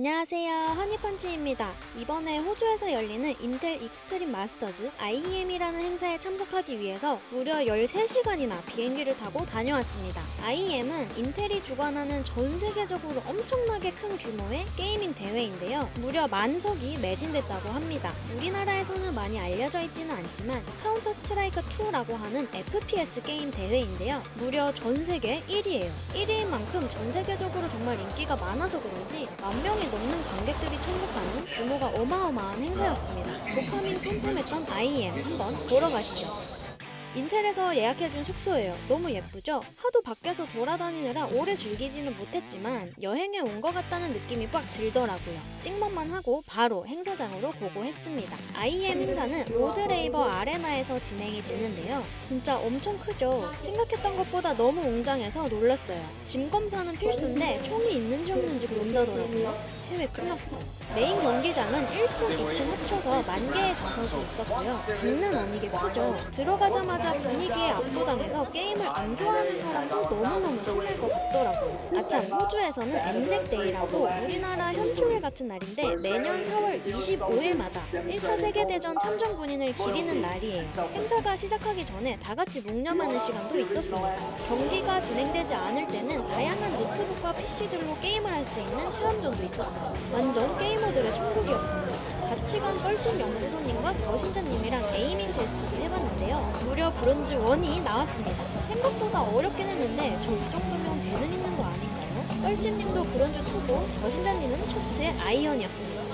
안녕하세요. 허니펀치입니다. 이번에 호주에서 열리는 인텔 익스트림 마스터즈 IEM이라는 행사에 참석하기 위해서 무려 13시간이나 비행기를 타고 다녀왔습니다. IEM은 인텔이 주관하는 전 세계적으로 엄청나게 큰 규모의 게이밍 대회인데요. 무려 만석이 매진됐다고 합니다. 우리나라에서는 많이 알려져 있지는 않지만 카운터 스트라이커 2라고 하는 FPS 게임 대회인데요. 무려 전 세계 1위예요. 1위인 만큼 전 세계적으로 정말 인기가 많아서 그런지 만 명이 넘는 관객들이 참석하는 규모가 어마어마한 행사였습니다. 도파민 뿜뿜했던 IM 한번 보러 가시죠. 인텔에서 예약해준 숙소예요. 너무 예쁘죠? 하도 밖에서 돌아다니느라 오래 즐기지는 못했지만 여행에 온 것 같다는 느낌이 빡 들더라고요. 찍먹만 하고 바로 행사장으로 고고했습니다. IM 행사는 로드레이버 아레나에서 진행이 됐는데요. 진짜 엄청 크죠? 생각했던 것보다 너무 웅장해서 놀랐어요. 짐 검사는 필수인데 총이 있는지 없는지 본다더라고요. 해외 클래스. 메인 경기장은 1층, 2층 합쳐서 만 개의 좌석이 있었고요. 장난 아니게 크죠. 들어가자마자 분위기에 압도당해서 게임을 안 좋아하는 사람도 너무너무 심할 것 같더라고요. 아참, 호주에서는 엔색데이라고 우리나라 현충일 같은 날인데 매년 4월 25일마다 1차 세계대전 참전 군인을 기리는 날이에요. 행사가 시작하기 전에 다 같이 묵념하는 시간도 있었습니다. 경기가 진행되지 않을 때는 다양한 노트북과 PC들로 게임을 할 수 있는 체험존도 있었어요. 완전 게이머들의 천국이었습니다. 같이 간 뻘쭘 연구소님과 더신자님이랑 에이밍 테스트도 해봤는데요. 무려 브론즈 1이 나왔습니다. 생각보다 어렵긴 했는데 저 이 정도면 재능 있는 거 아닌가요? 뻘쭘님도 브론즈 2고 더신자님은 첫째 아이언이었습니다.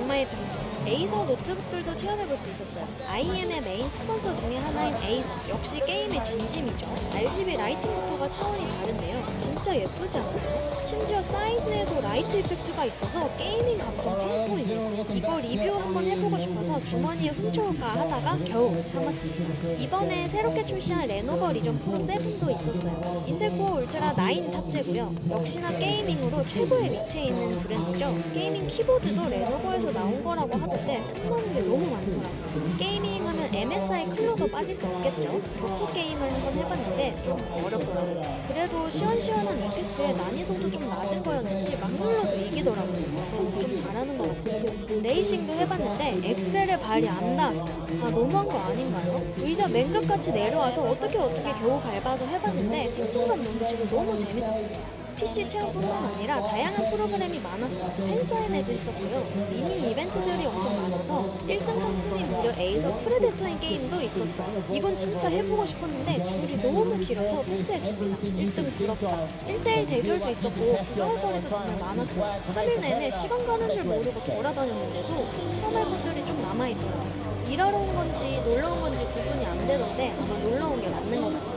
악마의 편지. 에이서 노트북들도 체험해볼 수 있었어요. IM의 메인 스폰서 중에 하나인 에이서. 역시 게임의 진심이죠. RGB 라이팅부터가 차원이 다른데요. 진짜 예쁘지 않나요? 심지어 사이드에도 라이트 이펙트가 있어서 게이밍 감성 뿜뿜이에요. 이거 리뷰 한번 해보고 싶어서 주머니에 훔쳐올까 하다가 겨우 참았습니다. 이번에 새롭게 출시한 레노버 리전 프로 7도 있었어요. 인텔 코어 울트라 9 탑재고요. 역시나 게이밍으로 최고의 위치에 있는 브랜드죠. 게이밍 키보드도 레노버에서 나온 거라고 하던데 탐나는 게 너무 많더라고요. 게이밍 하면 MSI 클로도 빠질 수 없겠죠. 격투 게임을 한번 해봤는데 좀 어렵더라고요. 그래도 시원시원한 이펙트에 난이도도 좀 낮은 거였는지 막 눌러도 이기더라고요. 저좀 잘하는 것 같아요. 레이싱도 해봤는데 엑셀에 발이 안 닿았어요. 아 너무한 거 아닌가요? 의자 맨 끝까지 내려와서 어떻게 어떻게 겨우 밟아서 해봤는데 생동감 넘치고 너무 재밌었습니다. PC 체험뿐만 아니라 다양한 프로그램이 많았어요. 팬사인회도 있었고요. 미니 이벤트들이 엄청 많아서 1등 상품이 무려 에이서 프레데터인 게임도 있었어요. 이건 진짜 해보고 싶었는데 줄이 너무 길어서 패스했습니다. 1등 부럽다. 1대1 대결도 있었고 구경할 거리도 정말 많았어요. 3일 내내 시간 가는 줄 모르고 돌아다녔는데도 참할 것들이 좀 남아있더라고요. 일하러 온 건지 놀러 온 건지 구분이 안 되던데 아마 놀러 온 게 맞는 것 같습니다.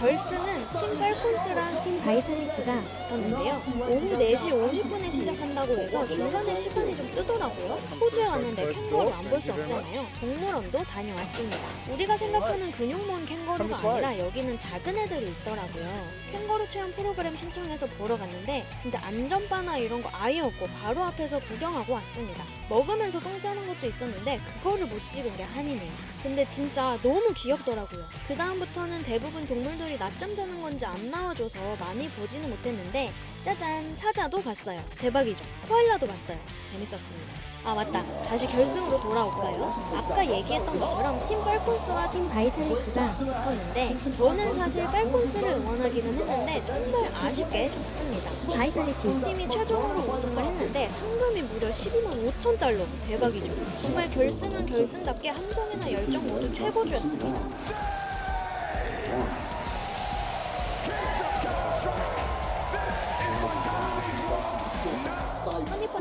결승은 팀 팔콘스랑 팀 바이탈리티가 붙었는데요. 오후 4시 50분에 시작한다고 해서 중간에 시간이 좀 뜨더라고요. 호주에 왔는데 캥거루 안 볼 수 없잖아요. 동물원도 다녀왔습니다. 우리가 생각하는 근육 모은 캥거루가 아니라 여기는 작은 애들이 있더라고요. 캥거루 체험 프로그램 신청해서 보러 갔는데 진짜 안전바나 이런 거 아예 없고 바로 앞에서 구경하고 왔습니다. 먹으면서 똥 싸는 것도 있었는데 그거를 못 찍은 게 한이네요. 근데 진짜 너무 귀엽더라고요. 그 다음부터는 대부분 동물들 이 낮잠 자는 건지 안 나와줘서 많이 보지는 못했는데 짜잔 사자도 봤어요. 대박이죠. 코알라도 봤어요. 재밌었습니다. 아 맞다. 다시 결승으로 돌아올까요? 아까 얘기했던 것처럼 팀 팔콘스와 팀 바이탈리티가 붙었는데 저는 사실 팔콘스를 응원하기는 했는데 정말 아쉽게 졌습니다. 바이탈리티 팀이 최종으로 우승을 했는데 상금이 무려 12만 5천 달러. 대박이죠. 정말 결승은 결승답게 함성이나 열정 모두 최고조였습니다.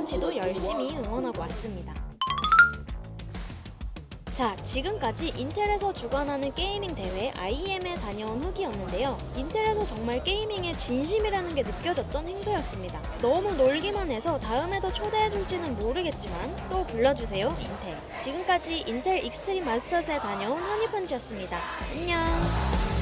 허니펀치도 열심히 응원하고 왔습니다. 자, 지금까지 인텔에서 주관하는 게이밍 대회 IEM에 다녀온 후기였는데요. 인텔에서 정말 게이밍의 진심이라는 게 느껴졌던 행사였습니다. 너무 놀기만 해서 다음에도 초대해줄지는 모르겠지만 또 불러주세요, 인텔. 지금까지 인텔 익스트림 마스터스에 다녀온 허니펀치였습니다. 안녕!